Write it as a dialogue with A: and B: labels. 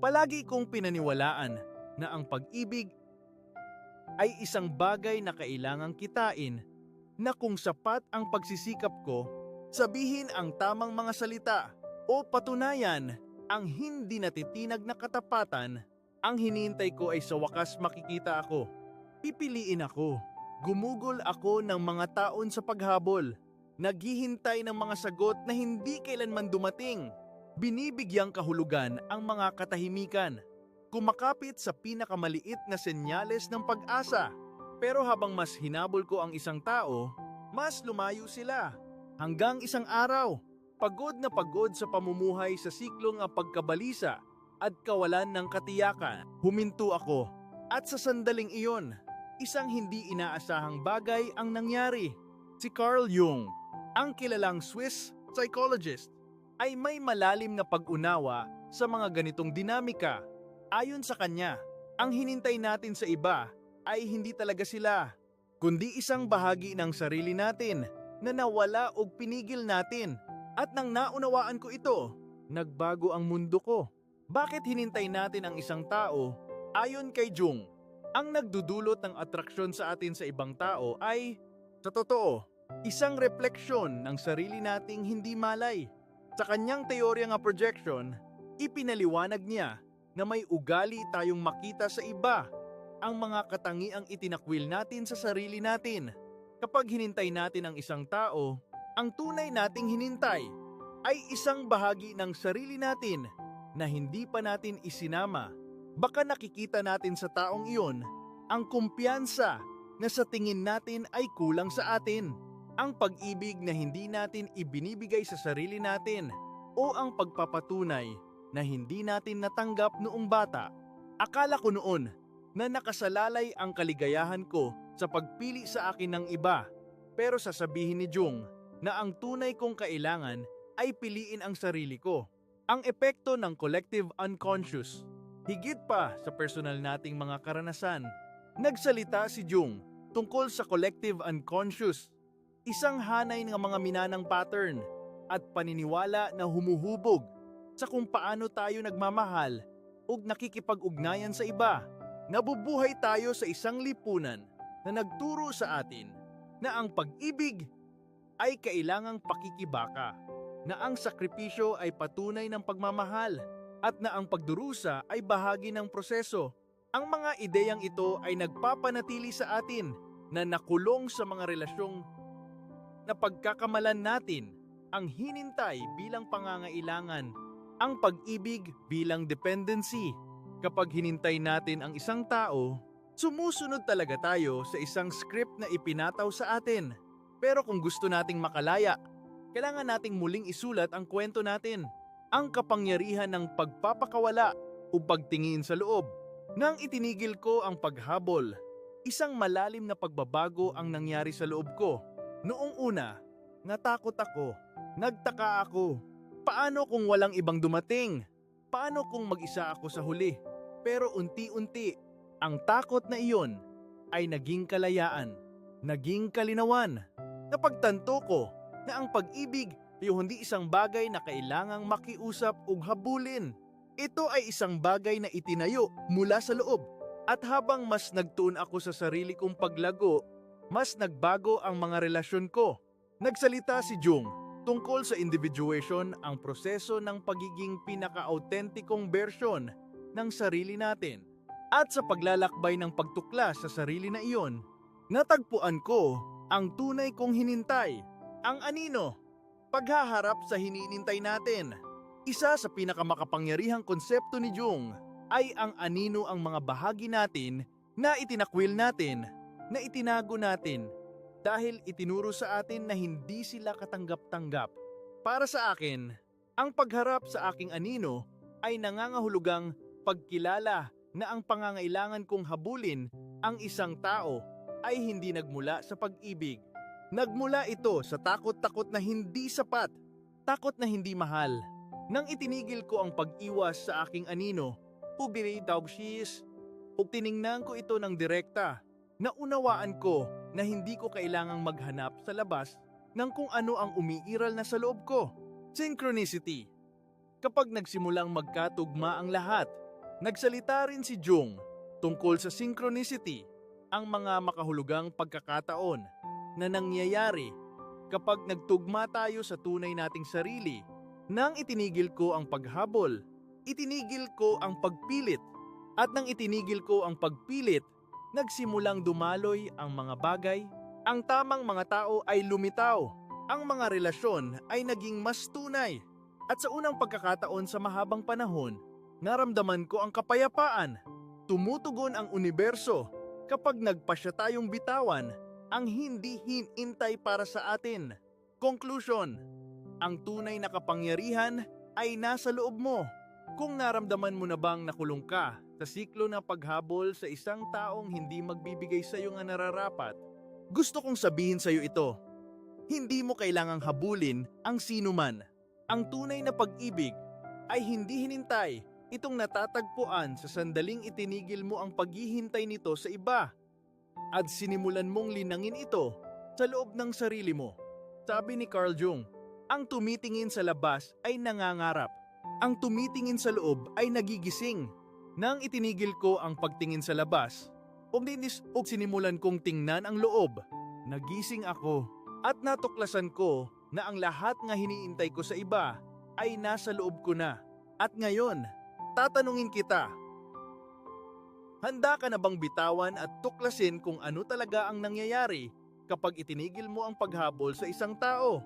A: Palagi kong pinaniwalaan na ang pag-ibig ay isang bagay na kailangang kitain na kung sapat ang pagsisikap ko, sabihin ang tamang mga salita o patunayan ang hindi natitinag na katapatan, ang hinihintay ko ay sa wakas makikita ako. Pipiliin ako. Gumugol ako ng mga taon sa paghabol. Naghihintay ng mga sagot na hindi kailanman dumating. Binibigyang kahulugan ang mga katahimikan. Kumakapit sa pinakamaliit na senyales ng pag-asa. Pero habang mas hinabol ko ang isang tao, mas lumayo sila. Hanggang isang araw, pagod na pagod sa pamumuhay sa siklong ang pagkabalisa at kawalan ng katiyakan, huminto ako. At sa sandaling iyon, isang hindi inaasahang bagay ang nangyari. Si Carl Jung, ang kilalang Swiss psychologist, ay may malalim na pag-unawa sa mga ganitong dinamika. Ayon sa kanya, ang hinintay natin sa iba ay hindi talaga sila, kundi isang bahagi ng sarili natin na nawala o pinigil natin. At nang naunawaan ko ito, nagbago ang mundo ko. Bakit hinintay natin ang isang tao? Ayon kay Jung, ang nagdudulot ng atraksyon sa atin sa ibang tao ay, sa totoo, isang refleksyon ng sarili nating hindi malay. Sa kanyang teorya nga projection, ipinaliwanag niya na may ugali tayong makita sa iba, ang mga katangiang itinakwil natin sa sarili natin. Kapag hinintay natin ang isang tao, ang tunay nating hinintay ay isang bahagi ng sarili natin na hindi pa natin isinama. Baka nakikita natin sa taong iyon ang kumpiyansa na sa tingin natin ay kulang sa atin, ang pag-ibig na hindi natin ibinibigay sa sarili natin, o ang pagpapatunay na hindi natin natanggap noong bata. Akala ko noon na nakasalalay ang kaligayahan ko sa pagpili sa akin ng iba, pero sasabihin ni Jung na ang tunay kong kailangan ay piliin ang sarili ko. Ang epekto ng collective unconscious, higit pa sa personal nating mga karanasan. Nagsalita si Jung tungkol sa collective unconscious, isang hanay ng mga minanang pattern at paniniwala na humuhubog sa kung paano tayo nagmamahal o nakikipag-ugnayan sa iba. Nabubuhay tayo sa isang lipunan na nagturo sa atin na ang pag-ibig ay kailangang pakikibaka, na ang sakripisyo ay patunay ng pagmamahal, at na ang pagdurusa ay bahagi ng proseso. Ang mga ideyang ito ay nagpapanatili sa atin na nakulong sa mga relasyong na pagkakamalan natin ang hinintay bilang pangangailangan, ang pag-ibig bilang dependency. Kapag hinintay natin ang isang tao, sumusunod talaga tayo sa isang script na ipinataw sa atin. Pero kung gusto nating makalaya, kailangan nating muling isulat ang kwento natin. Ang kapangyarihan ng pagpapakawala o pagtingin sa loob. Nang itinigil ko ang paghabol, isang malalim na pagbabago ang nangyari sa loob ko. Noong una, natakot ako, nagtaka ako. Paano kung walang ibang dumating? Paano kung mag-isa ako sa huli? Pero unti-unti, ang takot na iyon ay naging kalayaan, naging kalinawan. Napagtanto ko na ang pag-ibig ay hindi isang bagay na kailangang makiusap o habulin. Ito ay isang bagay na itinayo mula sa loob. At habang mas nagtuon ako sa sarili kong paglago, mas nagbago ang mga relasyon ko. Nagsalita si Jung tungkol sa individuation ang proseso ng pagiging pinaka-autentikong bersyon ng sarili natin. At sa paglalakbay ng pagtuklas sa sarili na iyon, natagpuan ko ang tunay kong hinintay, ang anino, paghaharap sa hininintay natin. Isa sa pinakamakapangyarihang konsepto ni Jung ay ang anino ang mga bahagi natin na itinakwil natin, na itinago natin, dahil itinuro sa atin na hindi sila katanggap-tanggap. Para sa akin, ang pagharap sa aking anino ay nangangahulugang pagkilala na ang pangangailangan kong habulin ang isang tao ay hindi nagmula sa pag-ibig. Nagmula ito sa takot-takot na hindi sapat, takot na hindi mahal. Nang itinigil ko ang pag-iwas sa aking anino, ubiri daugshis, o tiningnan ko ito ng direkta, naunawaan ko na hindi ko kailangang maghanap sa labas ng kung ano ang umiiral na sa loob ko. Synchronicity. Kapag nagsimulang magkatugma ang lahat, Nagsalita rin si Jung tungkol sa synchronicity, ang mga makahulugang pagkakataon na nangyayari kapag nagtugma tayo sa tunay nating sarili. Nang itinigil ko ang paghabol, itinigil ko ang pagpilit, at nang itinigil ko ang pagpilit, nagsimulang dumaloy ang mga bagay, ang tamang mga tao ay lumitaw, ang mga relasyon ay naging mas tunay. At sa unang pagkakataon sa mahabang panahon, naramdaman ko ang kapayapaan. Tumutugon ang universo kapag nagpasya tayong bitawan ang hindi hinintay para sa atin. Conclusion, ang tunay na kapangyarihan ay nasa loob mo. Kung naramdaman mo na bang nakulong ka sa siklo na paghabol sa isang taong hindi magbibigay sa iyo nga nararapat, gusto kong sabihin sa iyo ito. Hindi mo kailangang habulin ang sino man. Ang tunay na pag-ibig ay hindi hinintay itong natatagpuan sa sandaling itinigil mo ang paghihintay nito sa iba at sinimulan mong linangin ito sa loob ng sarili mo. Sabi ni Carl Jung, ang tumitingin sa labas ay nangangarap. Ang tumitingin sa loob ay nagigising. Nang itinigil ko ang pagtingin sa labas, o dinis o sinimulan kong tingnan ang loob, nagising ako at natuklasan ko na ang lahat nga hiniintay ko sa iba ay nasa loob ko na. At ngayon, tatanungin kita, Handa ka na bang bitawan at tuklasin kung ano talaga ang nangyayari kapag itinigil mo ang paghabol sa isang tao?